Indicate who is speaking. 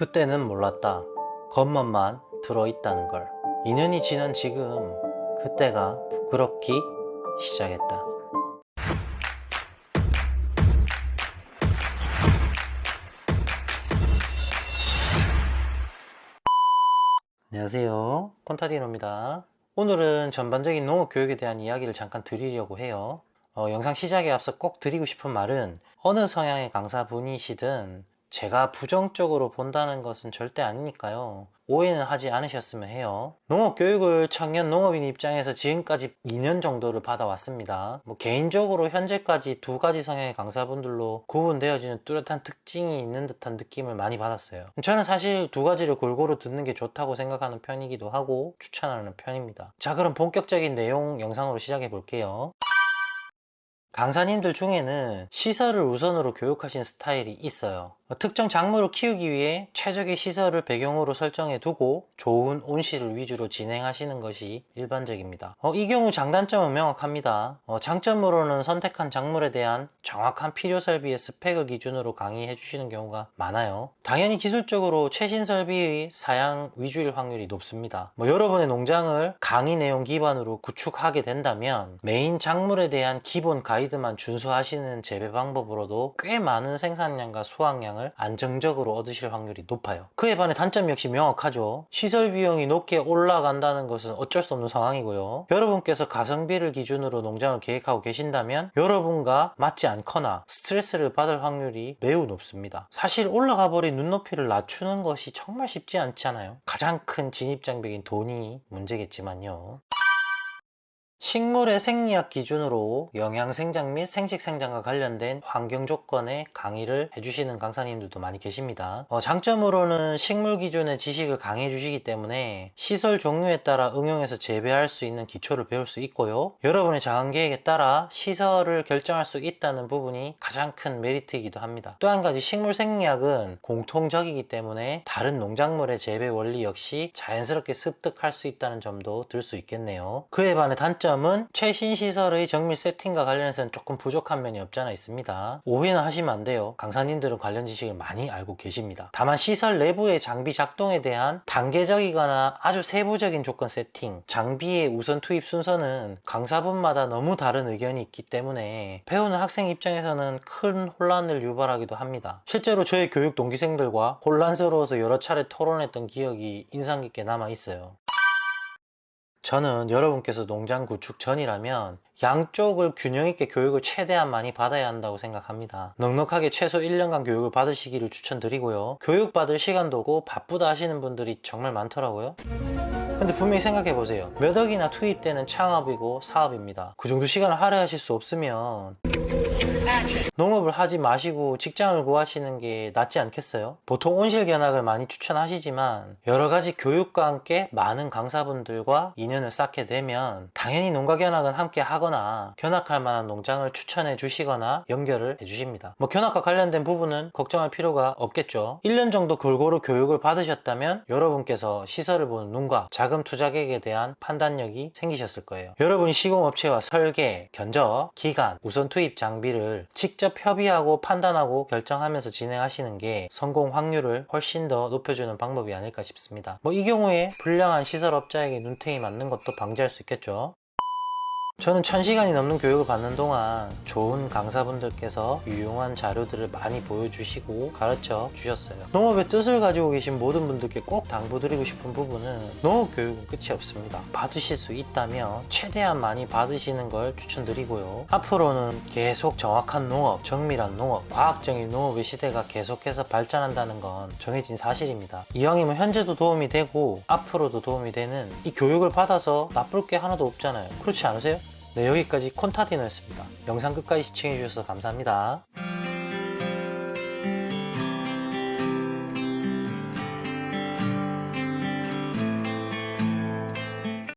Speaker 1: 그때는 몰랐다. 겉멋만 들어있다는 걸. 2년이 지난 지금 그때가 부끄럽기 시작했다. 안녕하세요. 콘타디노입니다. 오늘은 전반적인 농업 교육에 대한 이야기를 잠깐 드리려고 해요. 어, 영상 시작에 앞서 꼭 드리고 싶은 말은 어느 성향의 강사분이시든 제가 부정적으로 본다는 것은 절대 아니니까요. 오해는 하지 않으셨으면 해요. 농업 교육을 청년 농업인 입장에서 지금까지 2년 정도를 받아왔습니다. 뭐 개인적으로 현재까지 두 가지 성향의 강사분들로 구분되어지는 뚜렷한 특징이 있는 듯한 느낌을 많이 받았어요. 저는 사실 두 가지를 골고루 듣는 게 좋다고 생각하는 편이기도 하고 추천하는 편입니다. 자, 그럼 본격적인 내용 영상으로 시작해 볼게요. 강사님들 중에는 시설을 우선으로 교육하신 스타일이 있어요. 특정 작물을 키우기 위해 최적의 시설을 배경으로 설정해 두고 좋은 온실을 위주로 진행하시는 것이 일반적입니다. 어, 이 경우 장단점은 명확합니다. 어, 장점으로는 선택한 작물에 대한 정확한 필요 설비의 스펙을 기준으로 강의해 주시는 경우가 많아요. 당연히 기술적으로 최신 설비의 사양 위주일 확률이 높습니다. 뭐 여러분의 농장을 강의 내용 기반으로 구축하게 된다면 메인 작물에 대한 기본 가이드만 준수하시는 재배 방법으로도 꽤 많은 생산량과 수확량을 안정적으로 얻으실 확률이 높아요. 그에 반해 단점 역시 명확하죠. 시설 비용이 높게 올라간다는 것은 어쩔 수 없는 상황이고요. 여러분께서 가성비를 기준으로 농장을 계획하고 계신다면 여러분과 맞지 않거나 스트레스를 받을 확률이 매우 높습니다. 사실 올라가 버린 눈높이를 낮추는 것이 정말 쉽지 않잖아요. 가장 큰 진입 장벽인 돈이 문제겠지만요. 식물의 생리학 기준으로 영양 생장 및 생식 생장과 관련된 환경 조건에 강의를 해주시는 강사님들도 많이 계십니다. 어, 장점으로는 식물 기준의 지식을 강의해 주시기 때문에 시설 종류에 따라 응용해서 재배할 수 있는 기초를 배울 수 있고요. 여러분의 자원 계획에 따라 시설을 결정할 수 있다는 부분이 가장 큰 메리트이기도 합니다. 또 한 가지 식물 생리학은 공통적이기 때문에 다른 농작물의 재배 원리 역시 자연스럽게 습득할 수 있다는 점도 들 수 있겠네요. 그에 반해 단점 점은 최신 시설의 정밀 세팅과 관련해서는 조금 부족한 면이 없잖아 있습니다. 오해는 하시면 안 돼요. 강사님들은 관련 지식을 많이 알고 계십니다. 다만 시설 내부의 장비 작동에 대한 단계적이거나 아주 세부적인 조건 세팅, 장비의 우선 투입 순서는 강사분마다 너무 다른 의견이 있기 때문에 배우는 학생 입장에서는 큰 혼란을 유발하기도 합니다. 실제로 저의 교육 동기생들과 혼란스러워서 여러 차례 토론했던 기억이 인상 깊게 남아 있어요. 저는 여러분께서 농장 구축 전이라면 양쪽을 균형 있게 교육을 최대한 많이 받아야 한다고 생각합니다. 넉넉하게 최소 1년간 교육을 받으시기를 추천드리고요. 교육 받을 시간도 없고 바쁘다 하시는 분들이 정말 많더라고요. 근데 분명히 생각해 보세요. 몇 억이나 투입되는 창업이고 사업입니다. 그 정도 시간을 할애하실 수 없으면 농업을 하지 마시고 직장을 구하시는 게 낫지 않겠어요? 보통 온실 견학을 많이 추천하시지만 여러 가지 교육과 함께 많은 강사분들과 인연을 쌓게 되면 당연히 농가 견학은 함께 하거나 견학할 만한 농장을 추천해 주시거나 연결을 해 주십니다. 뭐 견학과 관련된 부분은 걱정할 필요가 없겠죠. 1년 정도 골고루 교육을 받으셨다면 여러분께서 시설을 보는 눈과 자금 투자 계획에 대한 판단력이 생기셨을 거예요. 여러분이 시공업체와 설계, 견적, 기간, 우선 투입 장비를 직접 협의하고 판단하고 결정하면서 진행하시는 게 성공 확률을 훨씬 더 높여주는 방법이 아닐까 싶습니다. 뭐 이 경우에 불량한 시설업자에게 눈탱이 맞는 것도 방지할 수 있겠죠. 저는 1000시간이 넘는 교육을 받는 동안 좋은 강사분들께서 유용한 자료들을 많이 보여주시고 가르쳐 주셨어요. 농업의 뜻을 가지고 계신 모든 분들께 꼭 당부드리고 싶은 부분은 농업 교육은 끝이 없습니다. 받으실 수 있다면 최대한 많이 받으시는 걸 추천드리고요. 앞으로는 계속 정확한 농업, 정밀한 농업, 과학적인 농업의 시대가 계속해서 발전한다는 건 정해진 사실입니다. 이왕이면 현재도 도움이 되고 앞으로도 도움이 되는 이 교육을 받아서 나쁠 게 하나도 없잖아요. 그렇지 않으세요? 네, 여기까지 콘타디노였습니다. 영상 끝까지 시청해주셔서 감사합니다.